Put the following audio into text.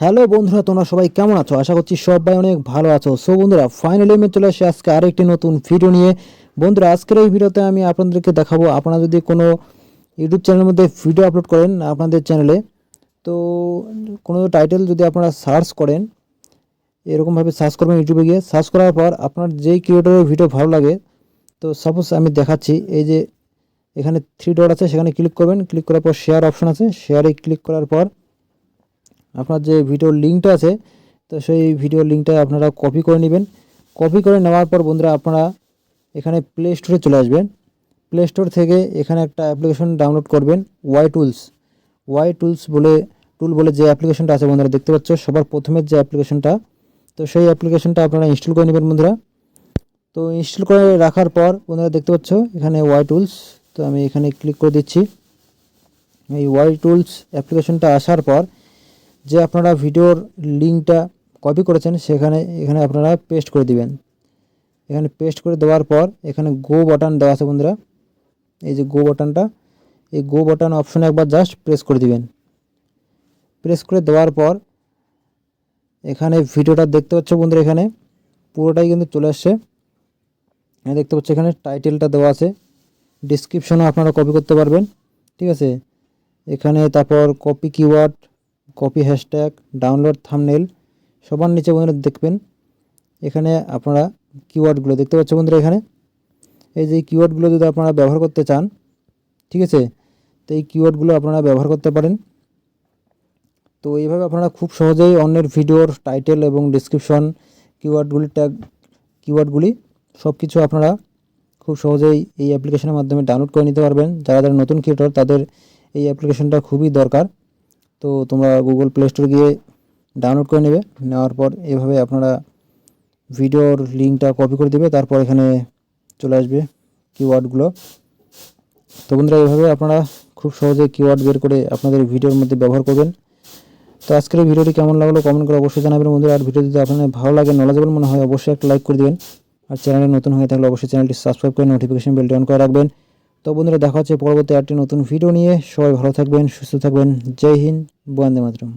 Hello বন্ধুরা, তোমরা সবাই কেমন আছো? আশা করছি সবাই অনেক ভালো আছো। সো বন্ধুরা ফাইনালি আমি চলে আসি আজকে আরেকটি নতুন ভিডিও নিয়ে। বন্ধুরা, আজকের এই ভিডিওতে আমি আপনাদেরকে দেখাবো, আপনারা যদি কোনো ইউটিউব চ্যানেলের মধ্যে ভিডিও আপলোড করেন আপনাদের চ্যানেলে তো কোনো টাইটেল যদি আপনারা সার্চ করেন, এরকমভাবে সার্চ করবেন ইউটিউবে গিয়ে। সার্চ করার পর আপনার যেই ক্রিয়েটরের ভিডিও ভালো লাগে, তো সাপোজ আমি দেখাচ্ছি, এই যে এখানে থ্রি ডট আছে, সেখানে ক্লিক করবেন। ক্লিক করার পর শেয়ার অপশন আছে। শেয়ারে ক্লিক করার পর আপনার যে ভিডিওর লিঙ্কটা আছে, তো সেই ভিডিওর লিঙ্কটা আপনারা কপি করে নেবেন। কপি করে নেওয়ার পর বন্ধুরা আপনারা এখানে প্লে স্টোরে চলে আসবেন। প্লে স্টোর থেকে এখানে একটা অ্যাপ্লিকেশন ডাউনলোড করবেন ওয়াই টুলস ওয়াই টুলস বলে টুল বলে যে অ্যাপ্লিকেশনটা আছে বন্ধুরা, দেখতে পাচ্ছ, সবার প্রথমের যে অ্যাপ্লিকেশনটা তো সেই অ্যাপ্লিকেশনটা আপনারা ইনস্টল করে নেবেন বন্ধুরা। তো ইনস্টল করে রাখার পর বন্ধুরা দেখতে পাচ্ছ, এখানে ওয়াই টুলস তো আমি এখানে ক্লিক করে দিচ্ছি। এই ওয়াই টুলস অ্যাপ্লিকেশনটা আসার পর যে আপনারা ভিডিওর লিঙ্কটা কপি করেছেন, সেখানে, এখানে আপনারা পেস্ট করে দিবেন। এখানে পেস্ট করে দেওয়ার পর এখানে গো বাটন দেওয়া আছে বন্ধুরা। এই যে গো বাটনটা, এই গো বাটন অপশনে একবার জাস্ট প্রেস করে দিবেন। প্রেস করে দেওয়ার পর এখানে ভিডিওটা দেখতে পাচ্ছ বন্ধুরা এখানে, পুরোটাই কিন্তু চলে আসছে। দেখতে পাচ্ছ এখানে টাইটেলটা দেওয়া আছে। ডিসক্রিপশনও আপনারা কপি করতে পারবেন, ঠিক আছে? এখানে তারপর copy keyword copy hashtag, download thumbnail সবার নিচে বন্ধুরা দেখবেন। এখানে আপনারা কিওয়ার্ডগুলো দেখতে পাচ্ছ বন্ধুরা এখানে। এই যে কিওয়ার্ডগুলো যদি আপনারা ব্যবহার করতে চান, ঠিক আছে? তো এই কিওয়ার্ডগুলো আপনারা ব্যবহার করতে পারেন। তো এইভাবে আপনারা খুব সহজেই অন্যের ভিডিওর টাইটেল এবং ডিসক্রিপশন, কিওয়ার্ডগুলি ট্যাগ, কিওয়ার্ডগুলি সব কিছু আপনারা খুব সহজেই এই অ্যাপ্লিকেশনের মাধ্যমে ডাউনলোড করে নিতে পারবেন। যারা যারা নতুন ক্রিয়েটর, তাদের এই অ্যাপ্লিকেশনটা খুবই দরকার। তো তোমরা গুগল প্লে স্টোর গিয়ে ডাউনলোড করে নেবে। নেওয়ার পর এভাবে আপনারা ভিডিওর লিঙ্কটা কপি করে দেবে, তারপর এখানে চলে আসবে কিওয়ার্ডগুলো তো বন্ধুরা এইভাবে আপনারা খুব সহজে কিওয়ার্ড বের করে আপনাদের ভিডিওর মধ্যে ব্যবহার করবেন। তো আজকের ভিডিওটি কেমন লাগল কমেন্ট করে অবশ্যই জানাবেন বন্ধুরা। আর ভিডিও যদি আপনাদের ভালো লাগে নলেজেবল মনে হয়, অবশ্যই একটা লাইক করে দেবেন। আর চ্যানেলে নতুন হয়ে থাকলে অবশ্যই চ্যানেলটি সাবস্ক্রাইব করে নোটিফিকেশন বেলটি অন করে রাখবেন। তো বন্ধুরা দেখা হচ্ছে পরবর্তী একটি নতুন ভিডিও নিয়ে। সবাই ভালো থাকবেন, সুস্থ থাকবেন। জয় হিন্দ, বন্দে মাতরম।